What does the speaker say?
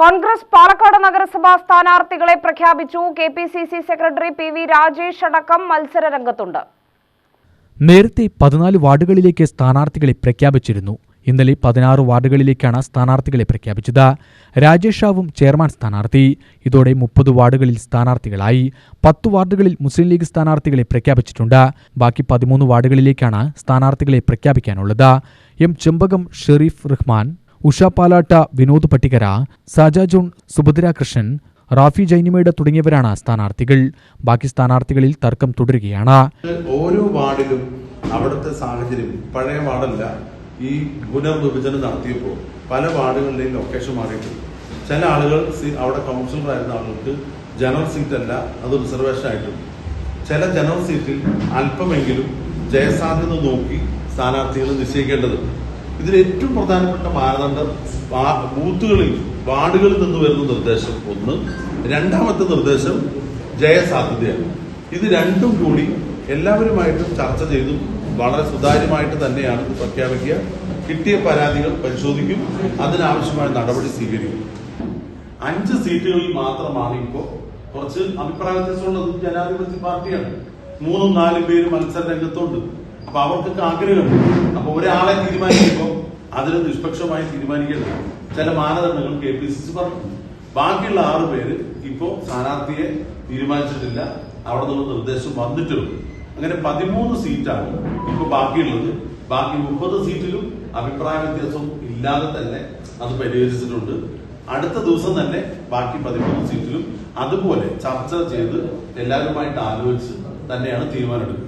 കോൺഗ്രസ് പാലക്കാട് നഗരസഭാ സ്ഥാനാർത്ഥികളെ പ്രഖ്യാപിച്ചു. K P C C secretary P V Rajesh അടക്കം മത്സര രംഗത്തുണ്ട്. നേരത്തെ പതിനാല് വാർഡുകളിലേക്ക് സ്ഥാനാർത്ഥികളെ പ്രഖ്യാപിച്ചിരുന്നു. ഇന്നലെ പതിനാറ് വാർഡുകളിലേക്കാണ് സ്ഥാനാർത്ഥികളെ പ്രഖ്യാപിച്ചത്. രാജേഷ് ഷാവും ചെയർമാൻ സ്ഥാനാർത്ഥി. ഇതോടെ മുപ്പത് വാർഡുകളിൽ സ്ഥാനാർത്ഥികളായി പത്ത് വാർഡുകളിൽ മുസ്ലിം ലീഗ് സ്ഥാനാർത്ഥികളെ പ്രഖ്യാപിച്ചിട്ടുണ്ട്. ബാക്കി പതിമൂന്ന് വാർഡുകളിലേക്കാണ് സ്ഥാനാർത്ഥികളെ പ്രഖ്യാപിക്കാനുള്ളത്. എം ചെമ്പകം ഷെറീഫ് റഹ്മാൻ ഉഷ പാലാട്ട വിനോദ് പട്ടികര സാജ ജോൺ സുഭദ്ര കൃഷ്ണൻ റാഫി ജൈനിമേട് തുടങ്ങിയവരാണ് സ്ഥാനാർത്ഥികൾ. ബാക്കി സ്ഥാനാർത്ഥികളിൽ തർക്കം തുടരുകയാണ്. ഓരോ വാർഡിലും അവിടുത്തെ സാഹചര്യം പഴയ വാർഡല്ല. ഈ പുനർവിഭജനം നടത്തിയപ്പോൾ പല വാർഡുകളിലെയും ലൊക്കേഷൻ മാറിയിട്ടുണ്ട്. ചില ആളുകൾ അവിടെ കൗൺസിലർ ആയിരുന്ന ആളുകൾക്ക് ജനറൽ സീറ്റ് അല്ല അത് റിസർവേഷൻ ആയിട്ടുണ്ട് ചില ജനറൽ സീറ്റിൽ അല്പമെങ്കിലും ജയസാധ്യത നോക്കി സ്ഥാനാർത്ഥികൾ നിശ്ചയിക്കേണ്ടതുണ്ട്. ഇതിൽ ഏറ്റവും പ്രധാനപ്പെട്ട മാനദണ്ഡം ബൂത്തുകളിൽ വാർഡുകളിൽ നിന്ന് വരുന്ന നിർദ്ദേശം ഒന്ന്. രണ്ടാമത്തെ നിർദ്ദേശം ജയസാധ്യതയാണ്. ഇത് രണ്ടും കൂടി എല്ലാവരുമായിട്ടും ചർച്ച ചെയ്തു വളരെ സുതാര്യമായിട്ട് തന്നെയാണ് ഇത് പ്രഖ്യാപിക്കുക. കിട്ടിയ പരാതികൾ പരിശോധിക്കും. അതിനാവശ്യമായ നടപടി സ്വീകരിക്കും. അഞ്ച് സീറ്റുകളിൽ മാത്രമാണ് ഇപ്പോൾ കുറച്ച് അഭിപ്രായ വ്യത്യാസമുള്ളത്. ജനാധിപത്യ പാർട്ടിയാണ്. മൂന്നും നാലും പേര് മത്സര രംഗത്തുണ്ട് അപ്പൊ അവർക്കൊക്കെ ആഗ്രഹമുണ്ട് അപ്പൊ ഒരാളെ തീരുമാനിക്കുമ്പോൾ അതിന് നിഷ്പക്ഷമായി തീരുമാനിക്കരുത് ചില മാനദണ്ഡങ്ങൾ കെ പി സി സി പറഞ്ഞു. ബാക്കിയുള്ള ആറ് പേര് ഇപ്പോ സ്ഥാനാർത്ഥിയെ തീരുമാനിച്ചിട്ടില്ല. അവിടെ നിന്ന് നിർദ്ദേശം വന്നിട്ടുണ്ട്. അങ്ങനെ പതിമൂന്ന് സീറ്റാണ് ഇപ്പൊ ബാക്കിയുള്ളത്. ബാക്കി മുപ്പത് സീറ്റിലും അഭിപ്രായ വ്യത്യാസം ഇല്ലാതെ തന്നെ അത് പരിഹരിച്ചിട്ടുണ്ട്. അടുത്ത ദിവസം തന്നെ ബാക്കി പതിമൂന്ന് സീറ്റിലും അതുപോലെ ചർച്ച ചെയ്ത് എല്ലാവരുമായിട്ട് ആലോചിച്ച് തന്നെയാണ് തീരുമാനമെടുക്കുക